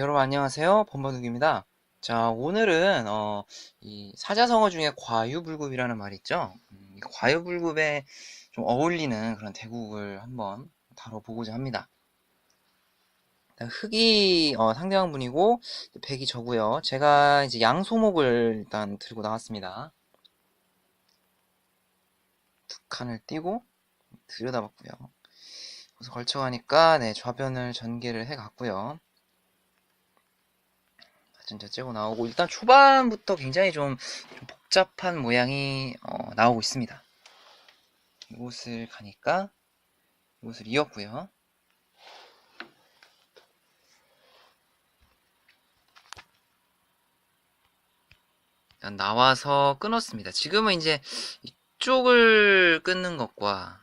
여러분 안녕하세요. 범바둑입니다. 자, 오늘은 어, 이 사자성어 중에 과유불급이라는 말이 있죠. 음, 이 과유불급에 좀 어울리는 그런 대국을 한번 다뤄보고자 합니다. 흑이 어, 상대방 분이고 백이 저고요. 제가 이제 양소목을 일단 들고 나왔습니다. 두 칸을 띄고 들여다봤고요. 그래서 걸쳐가니까 네, 좌변을 전개를 해갔고요. 진짜 째고 나오고 일단 초반부터 굉장히 좀, 좀 복잡한 모양이 어, 나오고 있습니다. 이곳을 가니까 이곳을 이었고요. 일단 나와서 끊었습니다. 지금은 이제 이쪽을 끊는 것과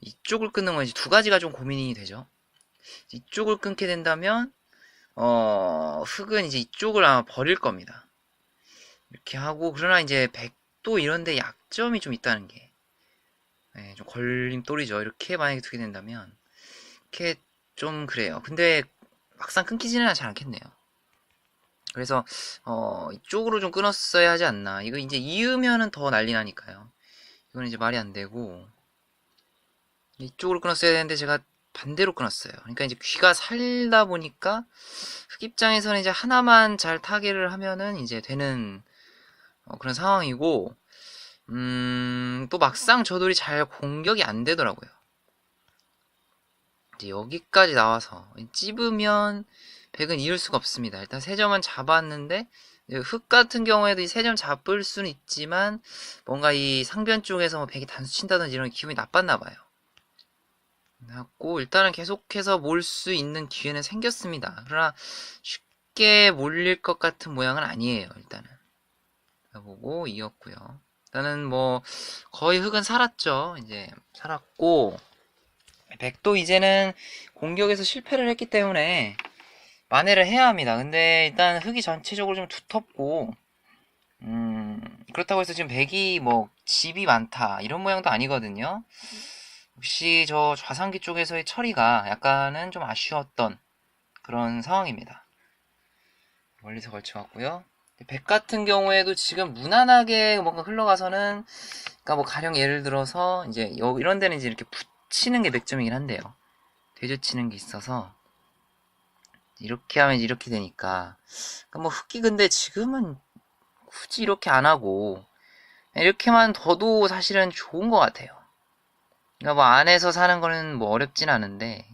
이쪽을 끊는 건 이제 두 가지가 좀 고민이 되죠. 이쪽을 끊게 된다면 어, 흙은 이제 이쪽을 아마 버릴 겁니다. 이렇게 하고, 그러나 이제 백도 이런데 약점이 좀 있다는 게, 네, 좀 걸림돌이죠. 이렇게 만약에 두게 된다면, 이렇게 좀 그래요. 근데 막상 끊기지는 잘 않겠네요. 그래서, 어, 이쪽으로 좀 끊었어야 하지 않나. 이거 이제 이으면은 더 난리 나니까요. 이건 이제 말이 안 되고, 이쪽으로 끊었어야 되는데 제가 반대로 끊었어요. 그러니까 이제 귀가 살다 보니까 흑 입장에서는 이제 하나만 잘 타개를 하면은 이제 되는 어, 그런 상황이고, 음, 또 막상 저돌이 잘 공격이 안 되더라고요. 이제 여기까지 나와서 찝으면 백은 이을 수가 없습니다. 일단 세 점은 잡았는데 흑 같은 경우에도 이 세 점 잡을 수는 있지만 뭔가 이 상변 쪽에서 뭐 백이 단수 친다든지 이런 기분이 나빴나 봐요. 하고 일단은 계속해서 몰 수 있는 기회는 생겼습니다. 그러나 쉽게 몰릴 것 같은 모양은 아니에요. 일단은 보고 이었고요. 일단은 뭐 거의 흙은 살았죠. 이제 살았고 백도 이제는 공격에서 실패를 했기 때문에 만회를 해야 합니다. 근데 일단 흙이 전체적으로 좀 두텁고 음 그렇다고 해서 지금 백이 뭐 집이 많다 이런 모양도 아니거든요. 혹시 저 좌상기 쪽에서의 처리가 약간은 좀 아쉬웠던 그런 상황입니다. 멀리서 걸쳐왔고요. 백 같은 경우에도 지금 무난하게 뭔가 흘러가서는 그러니까 뭐 가령 예를 들어서 이제 이런 데는 이제 이렇게 붙이는 게 맥점이긴 한데요. 되져치는 게 있어서 이렇게 하면 이렇게 되니까 그러니까 뭐 흑기 근데 지금은 굳이 이렇게 안 하고 이렇게만 둬도 사실은 좋은 것 같아요. 그러니까 뭐 안에서 사는 거는 뭐 어렵진 않은데,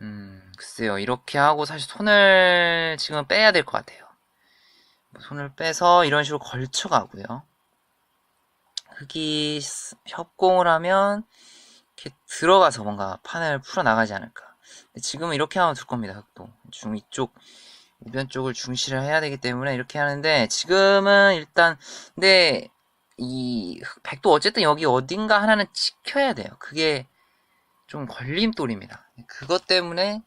음, 글쎄요. 이렇게 하고 사실 손을 지금 빼야 될 것 같아요. 뭐 손을 빼서 이런 식으로 걸쳐 가고요. 흙이 협공을 하면 이렇게 들어가서 뭔가 판을 풀어나가지 않을까. 지금은 이렇게 하면 될 겁니다. 흙도. 중 이쪽 우변 쪽을 중시를 해야 되기 때문에 이렇게 하는데 지금은 일단 근데 이 백도 어쨌든 여기 어딘가 하나는 지켜야 돼요. 그게 좀 걸림돌입니다. 그것 때문에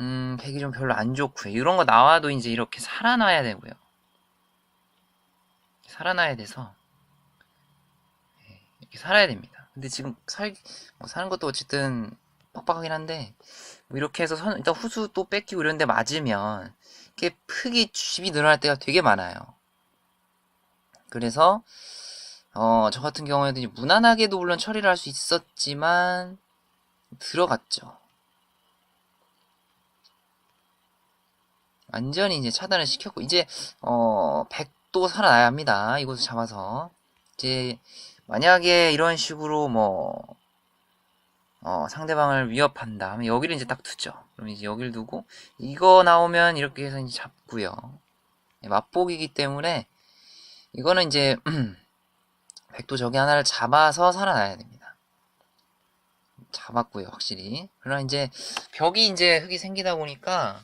음, 백이 좀 별로 안 좋고요. 이런 거 나와도 이제 이렇게 살아나야 되고요. 살아나야 돼서 네, 이렇게 살아야 됩니다. 근데 지금 살, 뭐 사는 것도 어쨌든 빡빡하긴 한데 뭐 이렇게 해서 선, 일단 후수 또 뺏기고 이런 데 맞으면 이렇게 흙이 집이 늘어날 때가 되게 많아요. 그래서 어, 저 같은 경우에도 무난하게도 물론 처리를 할 수 있었지만 들어갔죠. 완전히 이제 차단을 시켰고 이제 어 100도 살아나야 합니다. 이곳을 잡아서 이제 만약에 이런 식으로 뭐 어, 상대방을 위협한다 하면 여기를 이제 딱 두죠. 그럼 이제 여기를 두고 이거 나오면 이렇게 해서 이제 잡고요. 맛보기이기 때문에 이거는 이제 백도 저기 하나를 잡아서 살아나야 됩니다. 잡았고요, 확실히. 그러나 이제 벽이 이제 흙이 생기다 보니까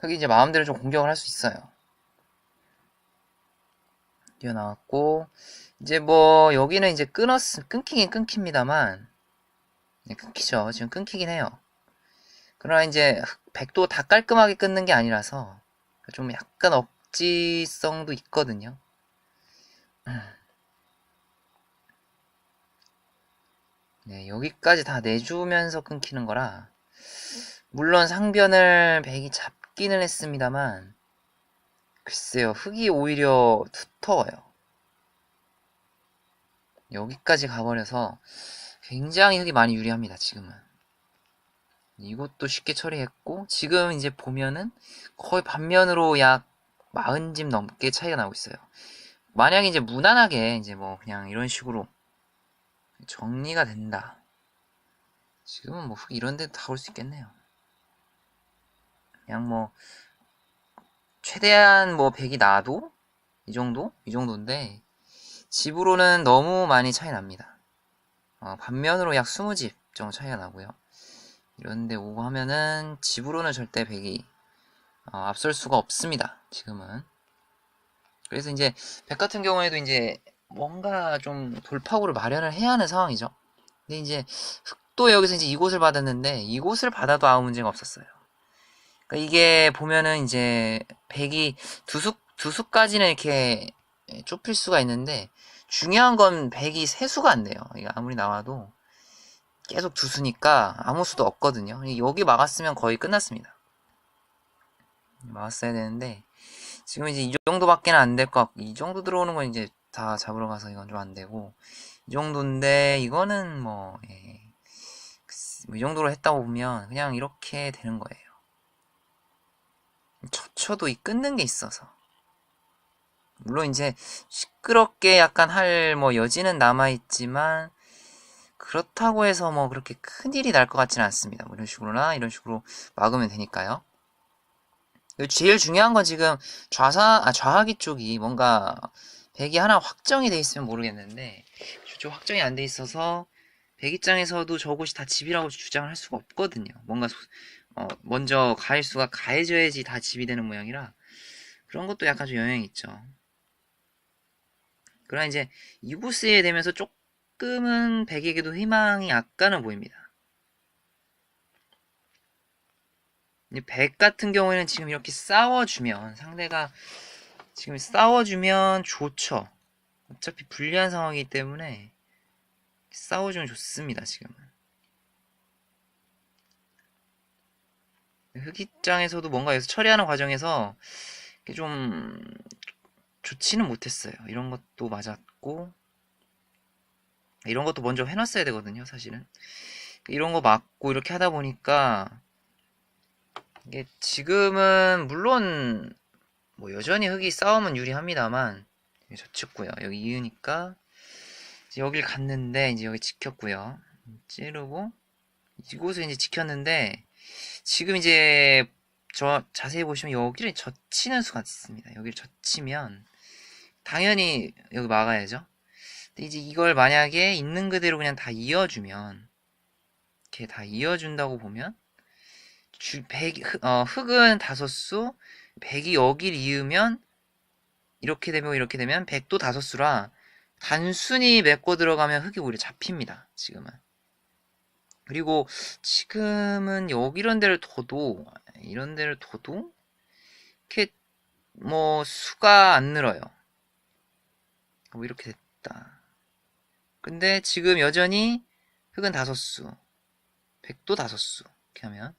흙이 이제 마음대로 좀 공격을 할 수 있어요. 뛰어나왔고 이제 뭐 여기는 이제 끊었 끊기긴 끊깁니다만 네, 끊기죠. 지금 끊기긴 해요. 그러나 이제 백도 다 깔끔하게 끊는 게 아니라서 좀 약간 억지성도 있거든요. 네, 여기까지 다 내주면서 끊기는 거라 물론 상변을 백이 잡기는 했습니다만 글쎄요 흙이 오히려 두터워요. 여기까지 가버려서 굉장히 흙이 많이 유리합니다 지금은. 이것도 쉽게 처리했고 지금 이제 보면은 거의 반면으로 약 40집 넘게 차이가 나고 있어요. 만약에 이제 무난하게 이제 뭐 그냥 이런 식으로 정리가 된다. 지금은 뭐 이런 데도 다올 수 있겠네요. 그냥 뭐 최대한 뭐 100이 나도 이 정도? 이 정도인데 집으로는 너무 많이 차이 납니다. 어, 반면으로 약 20집 정도 차이가 나고요. 이런데 오고 하면은 집으로는 절대 100이 어, 앞설 수가 없습니다. 지금은. 그래서 이제 100 같은 경우에도 이제 뭔가 좀 돌파구를 마련을 해야 하는 상황이죠. 근데 이제 흑도 여기서 이제 이곳을 받았는데 이곳을 받아도 아무 문제가 없었어요. 그러니까 이게 보면은 이제 100이 두 수, 두 수까지는 이렇게 좁힐 수가 있는데 중요한 건 100이 세 수가 안 돼요. 이게 아무리 나와도 계속 두 수니까 아무 수도 없거든요. 여기 막았으면 거의 끝났습니다. 막았어야 되는데 지금 이제 이 정도밖에 안 될 것 같고 이 정도 들어오는 건 이제 다 잡으러 가서 이건 좀 안 되고 이 정도인데 이거는 뭐, 예. 이 정도로 했다고 보면 그냥 이렇게 되는 거예요. 젖혀도 이 끊는 게 있어서 물론 이제 시끄럽게 약간 할 뭐 여지는 남아 있지만 그렇다고 해서 뭐 그렇게 큰 일이 날 것 같지는 않습니다. 뭐 이런 식으로나 이런 식으로 막으면 되니까요. 제일 중요한 건 지금 좌사 아 좌하기 쪽이 뭔가 백이 하나 확정이 돼 있으면 모르겠는데 저쪽 확정이 안 돼 있어서 백 입장에서도 저곳이 다 집이라고 주장을 할 수가 없거든요. 뭔가 어, 먼저 가일수가 가해져야지 다 집이 되는 모양이라 그런 것도 약간 좀 영향이 있죠. 그러나 이제 이곳에 되면서 조금 은 백에게도 희망이 약간은 보입니다. 백 같은 경우에는 지금 이렇게 싸워주면 상대가 지금 싸워주면 좋죠. 어차피 불리한 상황이기 때문에 싸워주면 좋습니다. 지금은. 흑입장에서도 뭔가 여기서 처리하는 과정에서 좀 좋지는 못했어요. 이런 것도 맞았고 이런 것도 먼저 해놨어야 되거든요. 사실은 이런 거 맞고 이렇게 하다 보니까 이게 지금은 물론 뭐 여전히 흑이 싸움은 유리합니다만 저측고요 여기 이으니까 여길 갔는데 이제 여기 지켰고요. 찌르고 이곳을 이제 지켰는데 지금 이제 저 자세히 보시면 여기를 젖히는 수가 있습니다. 여기를 젖히면 당연히 여기 막아야죠. 이제 이걸 만약에 있는 그대로 그냥 다 이어주면 이렇게 다 이어준다고 보면 주, 100, 어, 흑은 다섯 수, 100이 여기를 이으면 이렇게 되면 이렇게 되면 100도 다섯 수라 단순히 메꿔 들어가면 흑이 오히려 잡힙니다. 지금은. 그리고 지금은 여기 이런 데를 둬도 이런 데를 둬도 이렇게 뭐 수가 안 늘어요. 뭐 이렇게 됐다. 근데 지금 여전히 흑은 다섯 수, 백도 다섯 수 이렇게 하면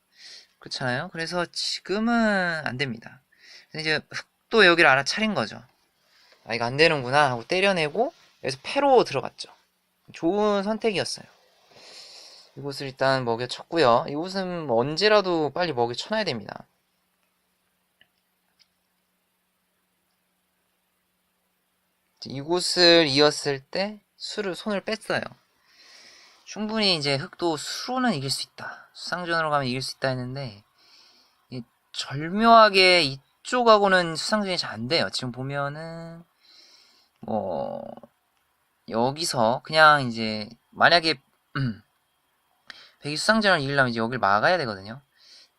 그렇잖아요. 그래서 지금은 안 됩니다. 이제 흑도 여기를 알아차린 거죠. 아 이거 안 되는구나 하고 때려내고 여기서 패로 들어갔죠. 좋은 선택이었어요. 이곳을 일단 먹여쳤고요. 이곳은 언제라도 빨리 먹여쳐놔야 됩니다. 이곳을 이었을 때 수를 손을 뺐어요. 충분히 이제 흑도 수로는 이길 수 있다. 수상전으로 가면 이길 수 있다 했는데 절묘하게 이쪽하고는 수상전이 잘 안 돼요. 지금 보면은 뭐 여기서 그냥 이제 만약에 음, 백이 수상전을 이기려면 이제 여기를 막아야 되거든요.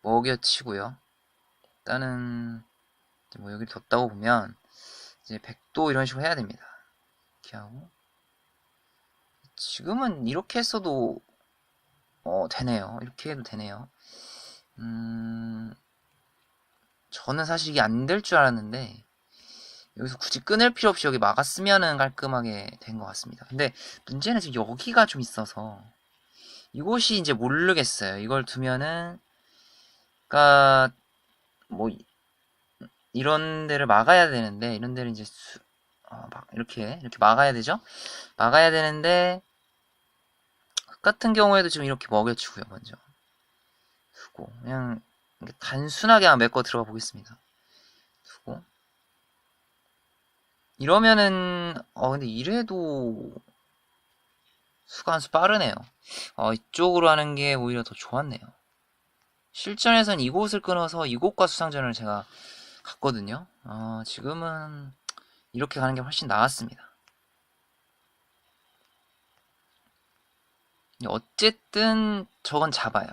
먹여치고요. 일단은 뭐 여기를 뒀다고 보면 이제 백도 이런 식으로 해야 됩니다. 이렇게 하고 지금은 이렇게 했어도 어 되네요. 이렇게 해도 되네요. 음 저는 사실 이게 안 될 줄 알았는데 여기서 굳이 끊을 필요 없이 여기 막았으면은 깔끔하게 된 것 같습니다. 근데 문제는 지금 여기가 좀 있어서 이곳이 이제 모르겠어요. 이걸 두면은, 그니까, 뭐, 이런 데를 막아야 되는데, 이런 데를 이제 수, 어, 막, 이렇게, 이렇게 막아야 되죠? 막아야 되는데, 흑 같은 경우에도 지금 이렇게 먹여주고요, 먼저. 두고, 그냥, 단순하게 한번 메꿔 들어가 보겠습니다. 두고. 이러면은, 어, 근데 이래도, 수가 한 수 빠르네요. 어, 이쪽으로 하는 게 오히려 더 좋았네요. 실전에선 이곳을 끊어서 이곳과 수상전을 제가 갔거든요. 어, 지금은 이렇게 가는 게 훨씬 나았습니다. 어쨌든 저건 잡아요.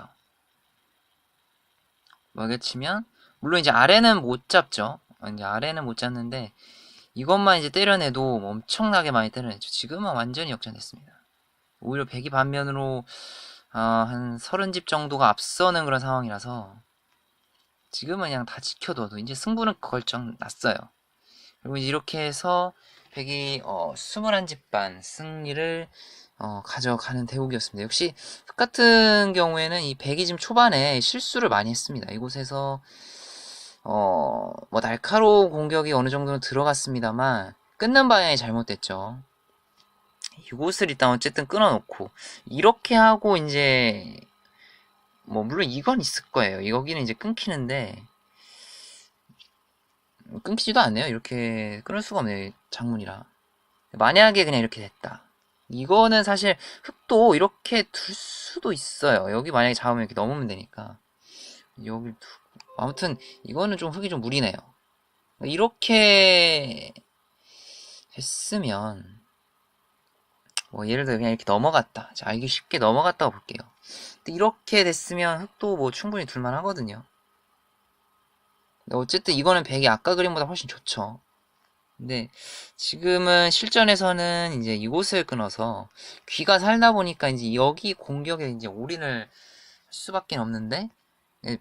먹여치면 물론 이제 아래는 못 잡죠. 이제 아래는 못 잡는데 이것만 이제 때려내도 엄청나게 많이 때려내죠. 지금은 완전히 역전됐습니다. 오히려 백이 반면으로 어, 한 서른 집 정도가 앞서는 그런 상황이라서 지금은 그냥 다 지켜둬도 이제 승부는 걸정 났어요. 그리고 이렇게 해서 백이 어, 21집 반 승리를 어, 가져가는 대국이었습니다. 역시 흑 같은 경우에는 이 백이 지금 초반에 실수를 많이 했습니다. 이곳에서 어, 뭐 날카로운 공격이 어느 정도는 들어갔습니다만 끊는 방향이 잘못됐죠. 이곳을 일단 어쨌든 끊어놓고 이렇게 하고 이제 뭐 물론 이건 있을 거예요. 여기는 이제 끊기는데 끊기지도 않네요. 이렇게 끊을 수가 없네요. 장문이라. 만약에 그냥 이렇게 됐다. 이거는 사실 흙도 이렇게 둘 수도 있어요. 여기 만약에 잡으면 이렇게 넘으면 되니까. 여기 아무튼 이거는 좀 흙이 좀 무리네요. 이렇게 했으면 뭐 예를 들어 그냥 이렇게 넘어갔다. 자, 알기 쉽게 넘어갔다고 볼게요. 이렇게 됐으면 흙도 뭐 충분히 둘만 하거든요. 어쨌든 이거는 100이 아까 그림보다 훨씬 좋죠. 근데 지금은 실전에서는 이제 이곳을 끊어서 귀가 살다 보니까 이제 여기 공격에 이제 올인을 할 수밖에 없는데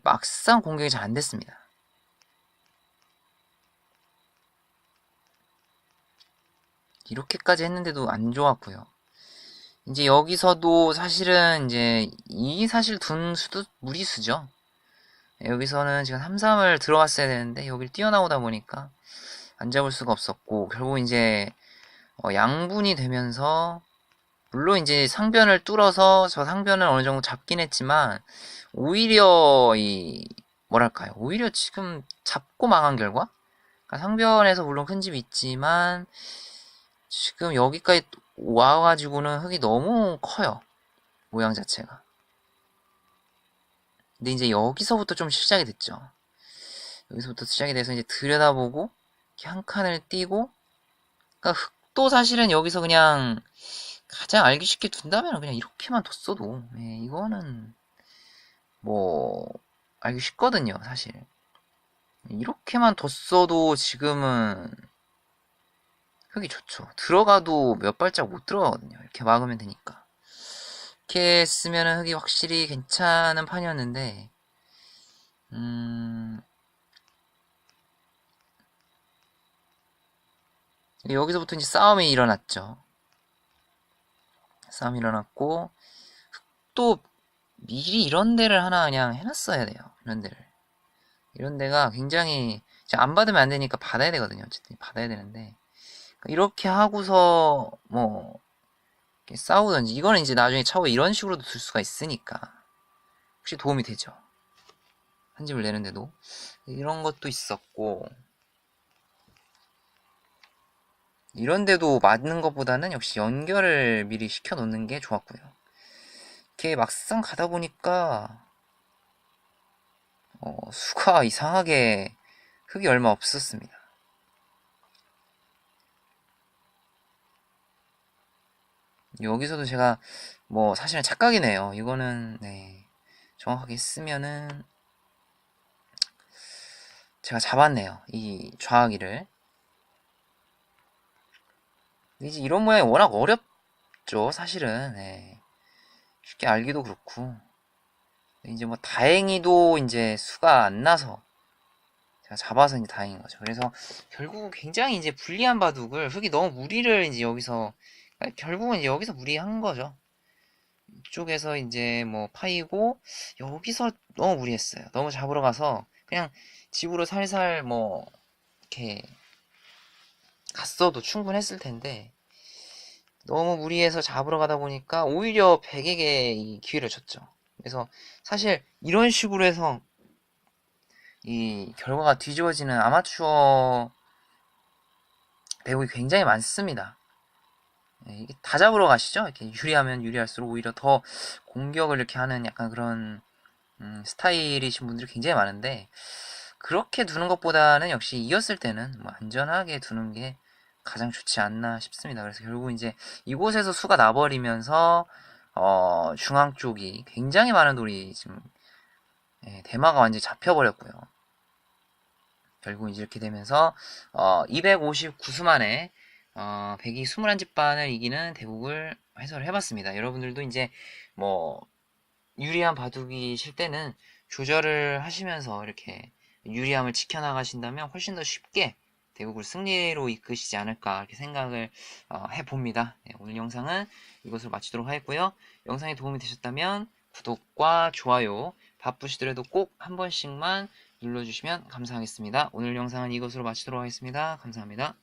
막상 공격이 잘 안 됐습니다. 이렇게까지 했는데도 안 좋았고요. 이제 여기서도 사실은 이제 이 사실 둔 수도 무리수죠. 여기서는 지금 3, 3을 들어갔어야 되는데 여길 뛰어나오다 보니까 안 잡을 수가 없었고 결국 이제 어 양분이 되면서 물론 이제 상변을 뚫어서 저 상변을 어느 정도 잡긴 했지만 오히려 이 뭐랄까요? 오히려 지금 잡고 망한 결과? 그러니까 상변에서 물론 큰 집이 있지만 지금 여기까지 와가지고는 흙이 너무 커요 모양 자체가. 근데 이제 여기서부터 좀 시작이 됐죠. 여기서부터 시작이 돼서 이제 들여다보고 한 칸을 띄고 그러니까 흙도 사실은 여기서 그냥 가장 알기 쉽게 둔다면 그냥 이렇게만 뒀어도 예, 이거는 뭐 알기 쉽거든요 사실. 이렇게만 뒀어도 지금은 흙이 좋죠. 들어가도 몇 발짝 못 들어가거든요 이렇게 막으면 되니까. 이렇게 쓰면은 흙이 확실히 괜찮은 판이었는데 음 여기서부터 이제 싸움이 일어났죠. 싸움이 일어났고 또 미리 이런 데를 하나 그냥 해놨어야 돼요. 이런 데를. 이런 데가 굉장히 안 받으면 안 되니까 받아야 되거든요. 어쨌든 받아야 되는데 그러니까 이렇게 하고서 뭐 싸우든지 이거는 이제 나중에 차후에 이런 식으로도 둘 수가 있으니까 혹시 도움이 되죠. 한 집을 내는데도 이런 것도 있었고 이런데도 맞는 것보다는 역시 연결을 미리 시켜 놓는 게 좋았고요. 이렇게 막상 가다 보니까 어, 수가 이상하게 흙이 얼마 없었습니다. 여기서도 제가 뭐 사실은 착각이네요. 이거는 네, 정확하게 쓰면은 제가 잡았네요. 이 좌하기를 이제 이런 모양이 워낙 어렵죠, 사실은. 네. 쉽게 알기도 그렇고. 이제 뭐 다행히도 이제 수가 안 나서 제가 잡아서 이제 다행인 거죠. 그래서 결국 굉장히 이제 불리한 바둑을 흙이 너무 무리를 이제 여기서 그러니까 결국은 이제 여기서 무리한 거죠. 이쪽에서 이제 뭐 파이고 여기서 너무 무리했어요. 너무 잡으러 가서 그냥 집으로 살살 뭐 이렇게 갔어도 충분했을 텐데 너무 무리해서 잡으러 가다 보니까 오히려 백에게 이 기회를 줬죠. 그래서 사실 이런 식으로 해서 이 결과가 뒤집어지는 아마추어 배구이 굉장히 많습니다. 예, 다 잡으러 가시죠. 이렇게 유리하면 유리할수록 오히려 더 공격을 이렇게 하는 약간 그런 음, 스타일이신 분들이 굉장히 많은데 그렇게 두는 것보다는 역시 이겼을 때는 뭐 안전하게 두는 게 가장 좋지 않나 싶습니다. 그래서 결국 이제 이곳에서 수가 나버리면서 어, 중앙 쪽이 굉장히 많은 돌이 지금 예, 대마가 완전히 잡혀버렸고요. 결국 이제 이렇게 되면서 어, 259수 만에 어, 121집 반을 이기는 대국을 해설을 해봤습니다. 여러분들도 이제 뭐 유리한 바둑이 실 때는 조절을 하시면서 이렇게 유리함을 지켜나가신다면 훨씬 더 쉽게 대국을 승리로 이끄시지 않을까 이렇게 생각을 어, 해봅니다. 네, 오늘 영상은 이것으로 마치도록 하겠고요. 영상이 도움이 되셨다면 구독과 좋아요 바쁘시더라도 꼭 한 번씩만 눌러주시면 감사하겠습니다. 오늘 영상은 이것으로 마치도록 하겠습니다. 감사합니다.